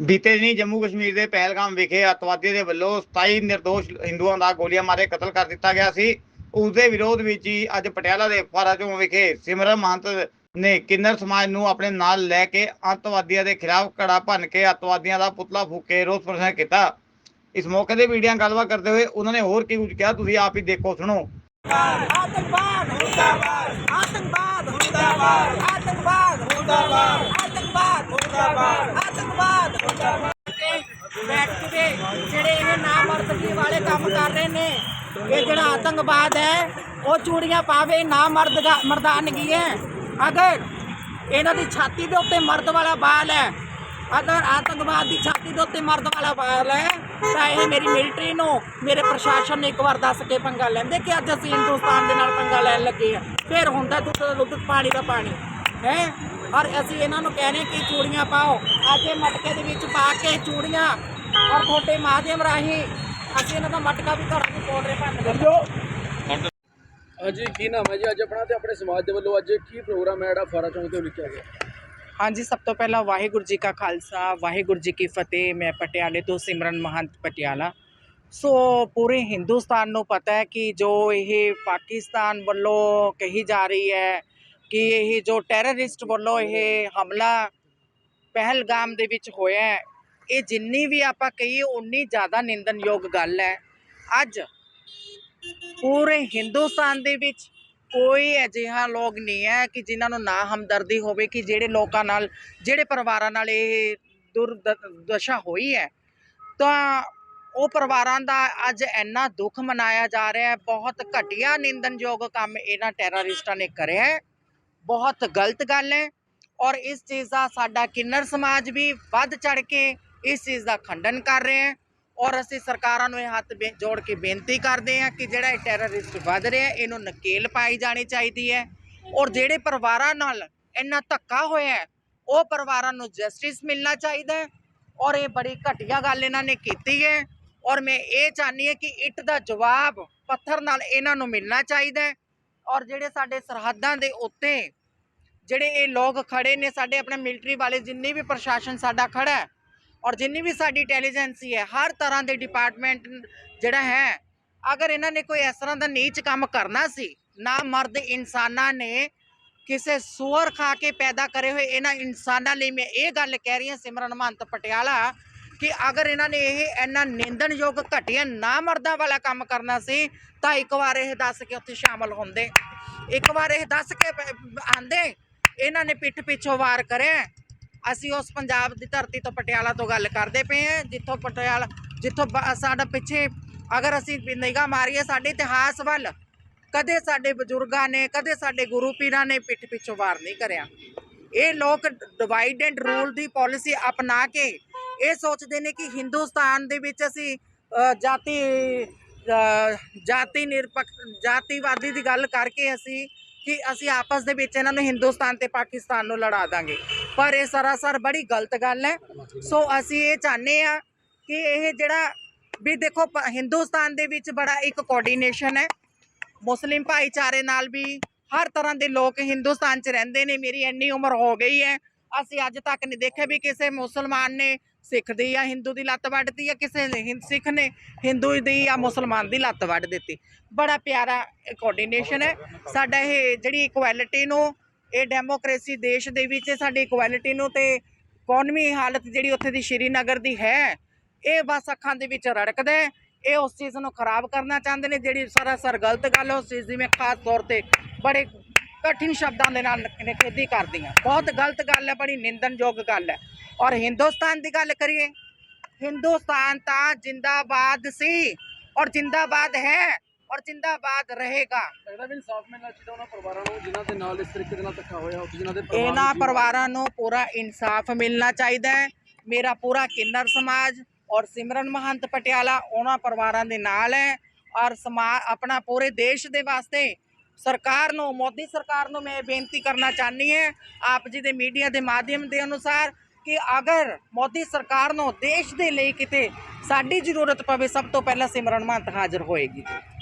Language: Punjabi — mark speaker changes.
Speaker 1: ਬੀਤੇ ਦਿਨੀ ਜੰਮੂ ਕਸ਼ਮੀਰ ਦੇ ਪਹਿਲਗਾਮ ਵਿਖੇ ਅਤਵਾਦੀਆਂ ਦੇ ਵੱਲੋਂ 27 ਨਿਰਦੋਸ਼ ਹਿੰਦੂਆਂ ਦਾ ਗੋਲੀਆਂ ਮਾਰੇ ਕਤਲ ਕਰ ਦਿੱਤਾ ਗਿਆ ਸੀ। ਉਸ ਦੇ ਵਿਰੋਧ ਵਿੱਚ ਹੀ ਅੱਜ ਪਟਿਆਲਾ ਦੇ ਫਾਰਾਜੋਂ ਵਿਖੇ ਸਿਮਰਨ ਮਹੰਤ ਨੇ ਕਿੰਨਰ ਸਮਾਜ ਨੂੰ ਆਪਣੇ ਨਾਲ ਲੈ ਕੇ ਅੱਤਵਾਦੀਆਂ ਦੇ ਖਿਲਾਫ ਘੜਾ ਭੰਨ ਕੇ ਅੱਤਵਾਦੀਆਂ ਦਾ ਪੁਤਲਾ ਫੂਕ ਕੇ ਰੋਸ ਪ੍ਰਦਰਸ਼ਨ ਕੀਤਾ। ਇਸ ਮੌਕੇ ਤੇ ਵੀਡੀਓ ਗੱਲਬਾਤ ਕਰਦੇ ਹੋਏ ਉਹਨਾਂ ਨੇ ਹੋਰ ਕੀ ਕੁਝ ਕਿਹਾ, ਤੁਸੀਂ ਆਪ ਹੀ ਦੇਖੋ, ਸੁਣੋ।
Speaker 2: ਆਤੰਕਵਾਦ ਜਿੰਦਾਬਾਦ ਆਤੰਕਵਾਦ ਜਿੰਦਾਬਾਦ ਆਤੰਕਵਾਦ। ਆਤੰਕਵਾਦ ਹੈ, ਉਹ ਚੂੜੀਆਂ ਪਾਵੇ ਨਾ ਮਰਦ ਮਰਦਾਨਗੀ ਹੈ। ਅਗਰ ਇਹਨਾਂ ਦੀ ਛਾਤੀ ਦੇ ਉੱਤੇ ਮਰਦ ਵਾਲਾ ਬਾਲ ਹੈ, ਅਗਰ ਆਤੰਕਵਾਦ ਦੀ ਛਾਤੀ ਦੇ ਉੱਤੇ ਮਰਦ ਵਾਲਾ ਬਾਲ ਹੈ, ਤਾਂ ਇਹ ਮੇਰੀ ਮਿਲਟਰੀ ਨੂੰ, ਮੇਰੇ ਪ੍ਰਸ਼ਾਸਨ ਨੇ ਇੱਕ ਵਾਰ ਦੱਸ ਕੇ ਪੰਗਾ ਲੈਂਦੇ ਕਿ ਅੱਜ ਅਸੀਂ ਹਿੰਦੁਸਤਾਨ ਦੇ ਨਾਲ ਪੰਗਾ ਲੈਣ ਲੱਗੇ ਆ ਫਿਰ ਹੁੰਦਾ ਦੁੱਧ ਦਾ ਦੁੱਧ, ਪਾਣੀ ਦਾ ਪਾਣੀ। ਹੈ? ਔਰ ਅਸੀਂ ਇਹਨਾਂ ਨੂੰ ਕਹਿੰਦੇ ਕਿ ਚੂੜੀਆਂ ਪਾਓ। ਅੱਜ ਇਹ ਮਟਕੇ ਦੇ ਵਿੱਚ ਪਾ ਕੇ ਚੂੜੀਆਂ ਔਰ ਤੁਹਾਡੇ ਮਾਧਿਅਮ ਰਾਹੀਂ ਅਸੀਂ ਇਹਨਾਂ ਦਾ ਮਟਕਾ ਵੀ ਘਰਾਂ ਨੂੰ ਕੋਲ ਰੇ ਭੰਨ ਦਿਓ
Speaker 3: ਹਾਂਜੀ ਕੀ ਨਾਮ ਹੈ ਜੀ? ਅੱਜ ਆਪਣਾ ਤੇ ਆਪਣੇ ਸਮਾਜ ਦੇ ਵੱਲੋਂ ਅੱਜ ਕੀ ਪ੍ਰੋਗਰਾਮ ਹੈ ਜਿਹੜਾ ਫਾਰਾ ਚੌਂਕ ਤੇ ਲਿਖਿਆ ਗਿਆ?
Speaker 4: ਹਾਂਜੀ ਸਭ ਤੋਂ ਪਹਿਲਾਂ ਵਾਹਿਗੁਰੂ ਜੀ ਕਾ ਖਾਲਸਾ ਵਾਹਿਗੁਰੂ ਜੀ ਕੀ ਫਤਿਹ। ਮੈਂ ਪਟਿਆਲੇ ਤੋਂ ਸਿਮਰਨ ਮਹੰਤ ਪਟਿਆਲਾ। ਸੋ ਪੂਰੇ ਹਿੰਦੁਸਤਾਨ ਨੂੰ ਪਤਾ ਹੈ ਕਿ ਜੋ ਇਹ ਪਾਕਿਸਤਾਨ ਵੱਲੋਂ ਕਹੀ ਜਾ ਰਹੀ ਹੈ ਕਿ ਇਹ ਜੋ ਟੈਰਰਿਸਟ ਵੱਲੋਂ ਇਹ ਹਮਲਾ ਪਹਿਲਗਾਮ ਦੇ ਵਿੱਚ ਹੋਇਆ ਹੈ, ਇਹ ਜਿੰਨੀ ਵੀ ਆਪਾਂ ਕਹੀਏ ਉਨੀ ਜ਼ਿਆਦਾ ਨਿੰਦਨਯੋਗ ਗੱਲ ਹੈ। ਅੱਜ ਪੂਰੇ ਹਿੰਦੁਸਤਾਨ ਦੇ ਵਿੱਚ ਕੋਈ ਅਜਿਹਾ ਲੋਕ ਨਹੀਂ ਹੈ ਕਿ ਜਿਨ੍ਹਾਂ ਨੂੰ ਨਾ ਹਮਦਰਦੀ ਹੋਵੇ ਕਿ ਜਿਹੜੇ ਲੋਕਾਂ ਨਾਲ, ਜਿਹੜੇ ਪਰਿਵਾਰਾਂ ਨਾਲ ਇਹ ਦੁਰਦਸ਼ਾ ਹੋਈ ਹੈ। ਤਾਂ ਉਹ ਪਰਿਵਾਰਾਂ ਦਾ ਅੱਜ ਇੰਨਾ ਦੁੱਖ ਮਨਾਇਆ ਜਾ ਰਿਹਾ ਹੈ, ਬਹੁਤ ਘਟੀਆ ਨਿੰਦਨਯੋਗ ਕੰਮ ਇਹਨਾਂ ਟੈਰਰਿਸਟਾਂ ਨੇ ਕਰਿਆ ਹੈ। ਬਹੁਤ ਗਲਤ ਗੱਲ ਹੈ ਔਰ ਇਸ ਚੀਜ਼ ਦਾ ਸਾਡਾ ਕਿੰਨਰ ਸਮਾਜ ਵੀ ਵੱਧ ਚੜ ਕੇ ਇਸ ਚੀਜ਼ ਦਾ ਖੰਡਨ ਕਰ ਰਿਹਾ ਹੈ ਔਰ ਅਸੀਂ ਸਰਕਾਰਾਂ ਨੂੰ ਇਹ ਹੱਥ ਬੇ- ਜੋੜ ਕੇ ਬੇਨਤੀ ਕਰਦੇ ਹਾਂ ਕਿ ਜਿਹੜਾ ਇਹ ਟੈਰਰਿਸਟ ਵੱਧ ਰਿਹਾ ਇਹਨੂੰ ਨਕੇਲ ਪਾਈ ਜਾਣੀ ਚਾਹੀਦੀ ਹੈ ਔਰ ਜਿਹੜੇ ਪਰਿਵਾਰਾਂ ਨਾਲ ਇੰਨਾ ਧੱਕਾ ਹੋਇਆ ਹੈ, ਉਹ ਪਰਿਵਾਰਾਂ ਨੂੰ ਜਸਟਿਸ ਮਿਲਣਾ ਚਾਹੀਦਾ ਹੈ ਔਰ ਇਹ ਬੜੀ ਘਟੀਆ ਗੱਲ ਇਹਨਾਂ ਨੇ ਕੀਤੀ ਹੈ ਔਰ ਮੈਂ ਇਹ ਚਾਹਨੀ ਹੈ ਕਿ ਇੱਟ ਦਾ ਜਵਾਬ ਪੱਥਰ ਨਾਲ ਇਹਨਾਂ ਨੂੰ ਮਿਲਣਾ ਚਾਹੀਦਾ ਹੈ ਔਰ ਜਿਹੜੇ ਸਾਡੇ ਸਰਹੱਦਾਂ ਦੇ ਉੱਤੇ ਜਿਹੜੇ ਇਹ ਲੋਕ ਖੜੇ ਨੇ, ਸਾਡੇ ਆਪਣੇ ਮਿਲਟਰੀ ਵਾਲੇ, ਜਿੰਨੀ ਵੀ ਪ੍ਰਸ਼ਾਸਨ ਸਾਡਾ ਖੜਾ ਹੈ ਔਰ ਜਿੰਨੀ ਵੀ ਸਾਡੀ ਇੰਟੈਲੀਜੈਂਸੀ ਹੈ ਹਰ ਤਰ੍ਹਾਂ ਦੇ ਡਿਪਾਰਟਮੈਂਟ ਜਿਹੜਾ ਹੈ, ਅਗਰ ਇਹਨਾਂ ਨੇ ਕੋਈ ਇਸ ਤਰ੍ਹਾਂ ਦਾ ਨੀਚ ਕੰਮ ਕਰਨਾ ਸੀ, ਨਾ ਮਰਦ ਇਨਸਾਨਾਂ ਨੇ ਕਿਸੇ ਸੂਅਰ ਖਾ ਕੇ ਪੈਦਾ ਕਰੇ ਹੋਏ, ਇਹਨਾਂ ਇਨਸਾਨਾਂ ਲਈ ਮੈਂ ਇਹ ਗੱਲ ਕਹਿ ਰਹੀ ਹਾਂ, ਸਿਮਰਨ ਮਹੰਤ ਪਟਿਆਲਾ ਕਿ ਅਗਰ ਇਹਨਾਂ ਨੇ ਇਹ ਇੰਨਾ ਨਿੰਦਣਯੋਗ ਘਟੀਆ ਨਾ ਮਰਦਾਂ ਵਾਲਾ ਕੰਮ ਕਰਨਾ ਸੀ, ਤਾਂ ਇੱਕ ਵਾਰ ਇਹ ਦੱਸ ਕੇ ਉੱਥੇ ਸ਼ਾਮਲ ਹੁੰਦੇ। ਇੱਕ ਵਾਰ ਇਹ ਦੱਸ ਕੇ ਪ- ਆਂਦੇ, ਇਹਨਾਂ ਨੇ ਪਿੱਠ ਪਿੱਛੋਂ ਵਾਰ ਕਰਿਆ। ਅਸੀਂ ਉਸ ਪੰਜਾਬ ਦੀ ਧਰਤੀ ਤੋਂ ਪਟਿਆਲਾ ਤੋਂ ਗੱਲ ਕਰਦੇ ਪਏ ਹਾਂ, ਜਿੱਥੋਂ ਪਟਿਆਲਾ, ਜਿੱਥੋਂ ਬ- ਸਾਡਾ ਪਿੱਛੇ, ਅਗਰ ਅਸੀਂ ਨਿਗਾਹ ਮਾਰੀਏ, ਸਾਡੇ ਇਤਿਹਾਸ ਵੱਲ, ਕਦੇ ਸਾਡੇ ਬਜ਼ੁਰਗਾਂ ਨੇ, ਕਦੇ ਸਾਡੇ ਗੁਰੂ ਪੀਰਾਂ ਨੇ ਪਿੱਠ ਪਿੱਛੋਂ ਵਾਰ ਨਹੀਂ ਕਰਿਆ। ਇਹ ਲੋਕ ਡਿਵਾਈਡ ਐਂਡ ਰੂਲ ਦੀ ਪਾਲਿਸੀ ਅਪਣਾ ਕੇ ਇਹ ਸੋਚਦੇ ਨੇ ਕਿ ਹਿੰਦੁਸਤਾਨ ਦੇ ਵਿੱਚ ਅਸੀਂ ਜਾਤੀ ਜਾਤੀ ਨਿਰਪੱਖ, ਜਾਤੀਵਾਦੀ ਦੀ ਗੱਲ ਕਰਕੇ ਅਸੀਂ, ਕਿ ਅਸੀਂ ਆਪਸ ਦੇ ਵਿੱਚ ਇਹਨਾਂ ਨੂੰ ਹਿੰਦੁਸਤਾਨ ਤੇ ਪਾਕਿਸਤਾਨ ਨੂੰ ਲੜਾ ਦਾਂਗੇ। ਪਰ ਇਹ ਸਰਾਸਰ ਬੜੀ ਗਲਤ ਗੱਲ ਹੈ। ਸੋ ਅਸੀਂ ਇਹ ਚਾਹੁੰਦੇ ਆ ਕਿ ਇਹ ਜਿਹੜਾ, ਵੀ ਦੇਖੋ ਪ- ਹਿੰਦੁਸਤਾਨ ਦੇ ਵਿੱਚ ਬੜਾ ਇੱਕ ਕੋਆਰਡੀਨੇਸ਼ਨ ਹੈ। ਮੁਸਲਿਮ ਭਾਈਚਾਰੇ ਨਾਲ ਵੀ ਹਰ ਤਰ੍ਹਾਂ ਦੇ ਲੋਕ ਹਿੰਦੁਸਤਾਨ 'ਚ ਰਹਿੰਦੇ ਨੇ। ਮੇਰੀ ਇੰਨੀ ਉਮਰ ਹੋ ਗਈ ਹੈ। ਅਸੀਂ ਅੱਜ ਤੱਕ ਨਹੀਂ ਦੇਖਿਆ ਵੀ ਕਿਸੇ ਮੁਸਲਮਾਨ ਨੇ ਸਿੱਖ ਦੀ ਜਾਂ ਹਿੰਦੂ ਦੀ ਲੱਤ ਵੱਢਤੀ ਜਾਂ ਕਿਸੇ ਨੇ ਹਿੰਦ ਸਿੱਖ ਨੇ ਹਿੰਦੂ ਦੀ ਜਾਂ ਮੁਸਲਮਾਨ ਦੀ ਲੱਤ ਵੱਢ ਦਿੱਤੀ। ਬੜਾ ਪਿਆਰਾ ਕੋਆਰਡੀਨੇਸ਼ਨ ਹੈ। ਸਾਡਾ ਇਹ ਜਿਹੜੀ ਇਕੁਐਲਿਟੀ ਨੂੰ, ਇਹ ਡੈਮੋਕ੍ਰੇਸੀ ਦੇਸ਼ ਦੇ ਵਿੱਚ ਸਾਡੀ ਇਕੁਐਲਿਟੀ ਨੂੰ ਤੇ ਇਕਨੋਮੀ ਹਾਲਤ ਜਿਹੜੀ ਉੱਥੇ ਦੀ ਸ਼੍ਰੀਨਗਰ ਦੀ ਹੈ, ਇਹ ਬਸ ਅੱਖਾਂ ਦੇ ਵਿੱਚ ਰੜਕਦਾ ਹੈ। ਇਹ ਉਸ ਚੀਜ਼ ਨੂੰ ਖਰਾਬ ਕਰਨਾ ਚਾਹੁੰਦੇ ਨੇ, ਜਿਹੜੀ ਸਰਾਸਰ ਗਲਤ ਗੱਲ ਹੈ, ਉਸ ਚੀਜ਼ ਦੀ ਮੈਂ ਖਾਸ ਤੌਰ ਤੇ ਬੜੇ ਕਠਿਨ ਸ਼ਬਦਾਂ ਦੇ ਨਾਲ ਨਿਖੇਧੀ ਕਰਦੀ ਹਾਂ। ਬਹੁਤ ਗਲਤ ਗੱਲ ਹੈ, ਬੜੀ ਨਿੰਦਣਯੋਗ ਗੱਲ ਹੈ। ਔਰ ਹਿੰਦੁਸਤਾਨ ਦੀ ਗੱਲ ਕਰੀਏ ਹਿੰਦੁਸਤਾਨ ਤਾਂ ਜਿੰਦਾਬਾਦ ਸੀ ਔਰ ਜਿੰਦਾਬਾਦ ਹੈ ਔਰ ਜਿੰਦਾਬਾਦ ਰਹੇਗਾ
Speaker 3: ਲੱਗਦਾ ਵੀ ਇਨਸਾਫ ਮਿਲਣਾ ਚਾਹੀਦਾ ਉਹਨਾਂ ਪਰਿਵਾਰਾਂ ਨੂੰ ਜਿਨ੍ਹਾਂ ਦੇ ਨਾਲ ਇਸ ਤਰੀਕੇ ਦੇ ਨਾਲ ਧੱਕਾ ਹੋਇਆ ਉੱਥੇ ਜਿਨ੍ਹਾਂ ਦੇ ਪਰਿਵਾਰ
Speaker 4: ਇਹਨਾਂ
Speaker 3: ਨੂੰ ਜੀਵਨ-
Speaker 4: ਪਰਿਵਾਰਾਂ ਨੂੰ ਪੂਰਾ ਇਨਸਾਫ ਮਿਲਣਾ ਚਾਹੀਦਾ ਹੈ ਮੇਰਾ ਪੂਰਾ ਕਿੰਨਰ ਸਮਾਜ ਔਰ ਸਿਮਰਨ ਮਹੰਤ ਪਟਿਆਲਾ ਉਹਨਾਂ ਪਰਿਵਾਰਾਂ ਦੇ ਨਾਲ ਹੈ ਔਰ ਸਮਾ ਆਪਣਾ ਪੂਰੇ ਦੇਸ਼ ਦੇ ਵਾਸਤੇ ਸਰਕਾਰ ਨੂੰ ਮੋਦੀ ਸਰਕਾਰ ਨੂੰ ਮੈਂ ਇਹ ਬੇਨਤੀ ਕਰਨਾ ਚਾਹਨੀ ਹੈ ਆਪ ਜੀ ਦੇ ਮੀਡੀਆ ਦੇ ਮਾਧਿਅਮ ਦੇ ਅਨੁਸਾਰ ਕਿ ਅਗਰ ਮੋਦੀ ਸਰਕਾਰ ਨੂੰ ਦੇਸ਼ ਦੇ ਲਈ ਕਿਤੇ ਸਾਡੀ ਜ਼ਰੂਰਤ ਪਵੇ, ਸਭ ਤੋਂ ਪਹਿਲਾਂ ਸਿਮਰਨ ਮਹੰਤ ਹਾਜ਼ਰ ਹੋਏਗੀ। ਜੀ